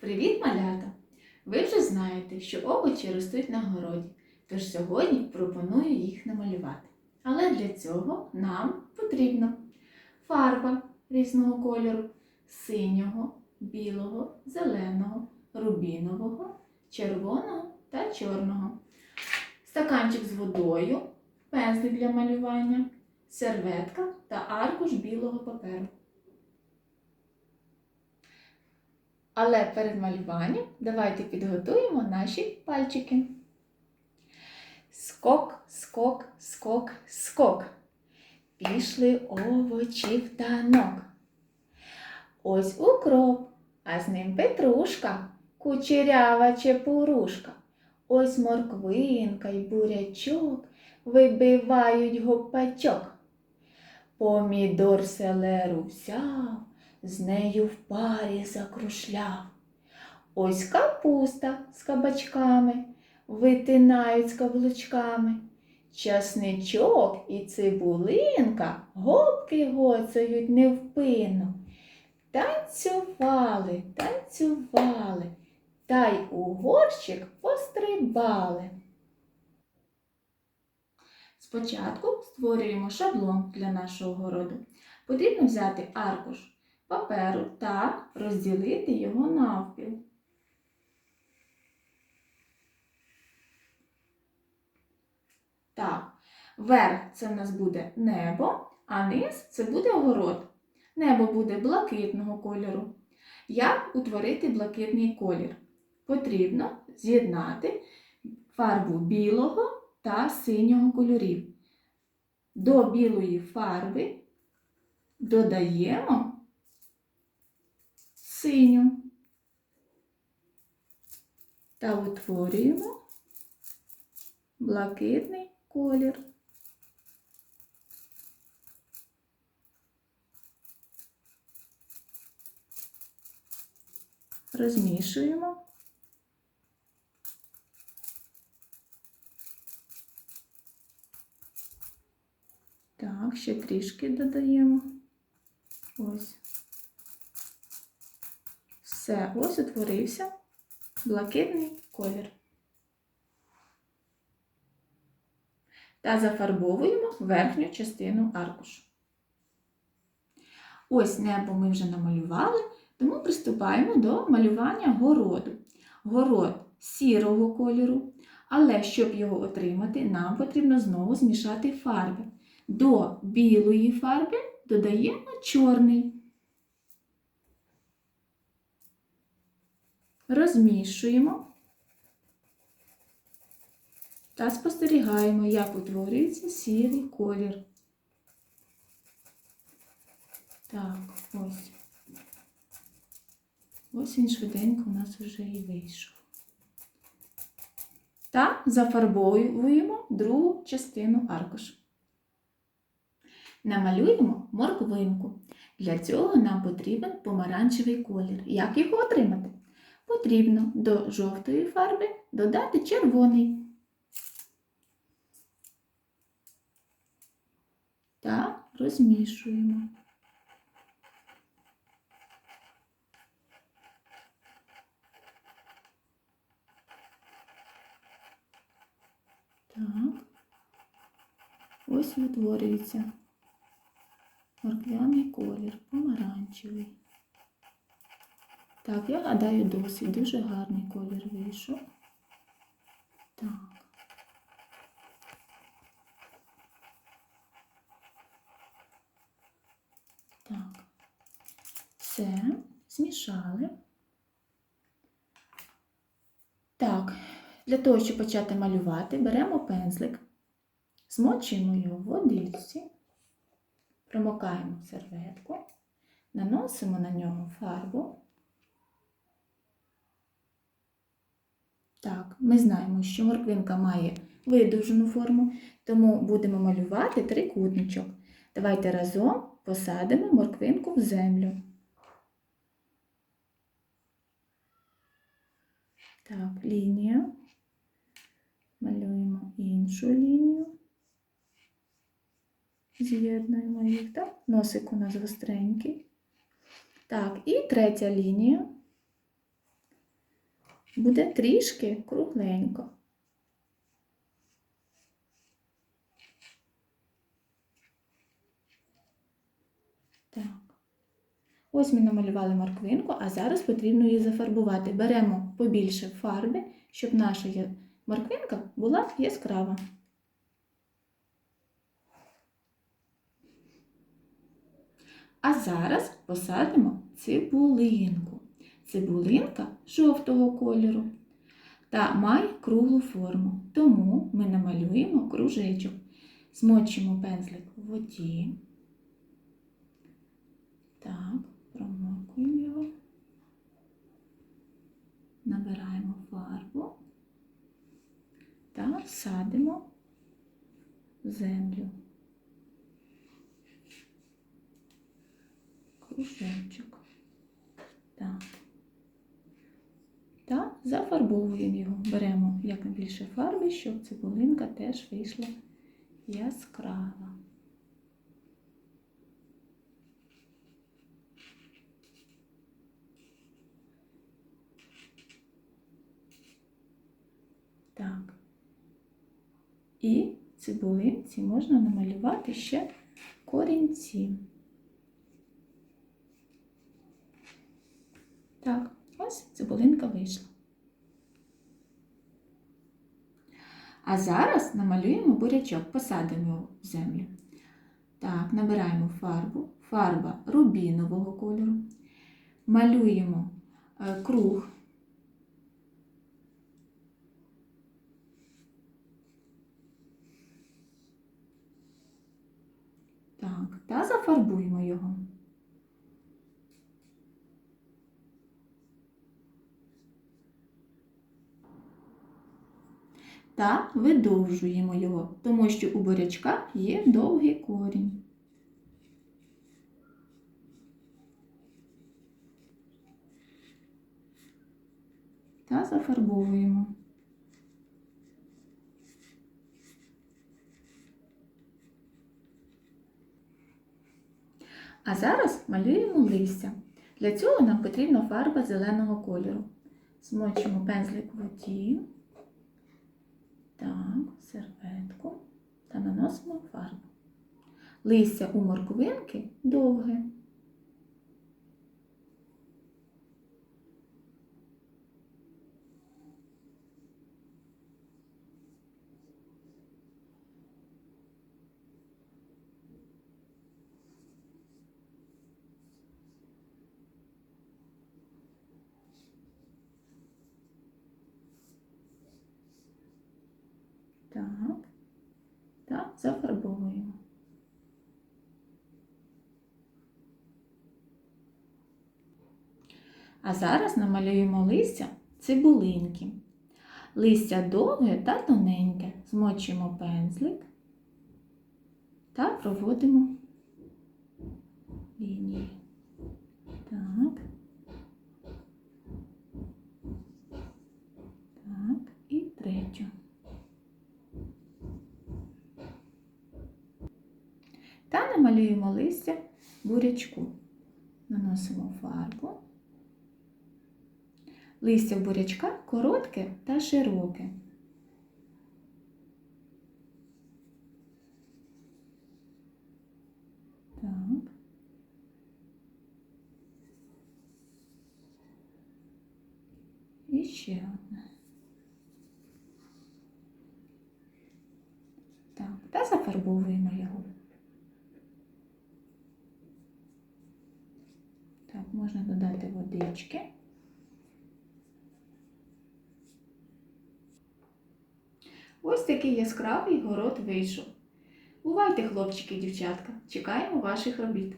Привіт, малята! Ви вже знаєте, що овочі ростуть на городі, тож сьогодні пропоную їх намалювати. Але для цього нам потрібно фарба різного кольору синього, білого, зеленого, рубінового, червоного та чорного, стаканчик з водою, пензлик для малювання, серветка та аркуш білого паперу. Але перед малюванням давайте підготуємо наші пальчики. Скок, скок, скок, скок. Пішли овочі в танок. Ось укроп, а з ним петрушка, кучерява чепурушка. Ось морквинка й бурячок вибивають гопачок. Помідор селеру взяв, з нею в парі закрушляв. Ось капуста з кабачками витинають з каблучками. Часничок і цибулинка гопки гоцають невпинно. Танцювали, танцювали, та й у горщик пострибали. Спочатку створюємо шаблон для нашого городу. Потрібно взяти аркуш паперу та розділити його навпіл. Так, верх це в нас буде небо, а низ це буде город. Небо буде блакитного кольору. Як утворити блакитний колір? Потрібно з'єднати фарбу білого та синього кольорів. До білої фарби додаємо синю та утворюємо блакитний колір. Розмішуємо. Так, ще трішки додаємо. Ось. Все, ось утворився блакитний колір. Та зафарбовуємо верхню частину аркушу. Ось небо ми вже намалювали, тому приступаємо до малювання городу. Город сірого кольору, але щоб його отримати, нам потрібно знову змішати фарби. До білої фарби додаємо чорний. Розмішуємо та спостерігаємо, як утворюється сірий колір. Так, ось. Ось він швиденько у нас вже і вийшов. Та зафарбовуємо другу частину аркушу. Намалюємо морквинку. Для цього нам потрібен помаранчевий колір. Як його отримати? Потрібно до жовтої фарби додати червоний. Та розмішуємо. Так, ось утворюється морквяний колір, помаранчевий. Так, я гадаю, досить дуже гарний колір вийшов. Так. Так. Все, змішали. Так, для того, щоб почати малювати, беремо пензлик, змочуємо його в водичці, промокаємо серветку, наносимо на нього фарбу. Так, ми знаємо, що морквинка має видовжену форму, тому будемо малювати трикутничок. Давайте разом посадимо морквинку в землю. Так, лінія. Малюємо іншу лінію. З'єднуємо їх, так? Носик у нас гостренький. Так, і третя лінія. Буде трішки кругленько. Так. Ось ми намалювали морквинку, а зараз потрібно її зафарбувати. Беремо побільше фарби, щоб наша морквинка була яскрава. А зараз посадимо цибулинку. Цибулинка жовтого кольору та має круглу форму. Тому ми намалюємо кружечок. Змочимо пензлик в воді. Так, промокуємо його. Набираємо фарбу та садимо в землю. Кружечок. Так. Зафарбовуємо його. Беремо якнайбільше фарби, щоб цибулинка теж вийшла яскрава. Так. І цибулинці можна намалювати ще корінці. Так, ось цибулинка вийшла. А зараз намалюємо бурячок, посадимо його в землю. Так, набираємо фарбу, фарба рубінового кольору. Малюємо е, круг. Так, та зафарбуємо його. Та видовжуємо його, тому що у бурячка є довгий корінь. Та зафарбовуємо. А зараз малюємо листя. Для цього нам потрібна фарба зеленого кольору. Змочимо пензлик в воді. Серветку та наносимо фарбу. Листя у морквинки довге. Так, та зафарбовуємо. А зараз намалюємо листя цибулинки. Листя довге та тоненьке. Змочимо пензлик та проводимо лінії. Так. Так, і третю. Та намалюємо листя бурячку. Наносимо фарбу. Листя бурячка коротке та широке. Так. І ще одне. Так, та зафарбовуємо його. Так, можна додати водички. Ось такий яскравий город вийшов. Бувайте, хлопчики і дівчатка, чекаємо ваших робіт.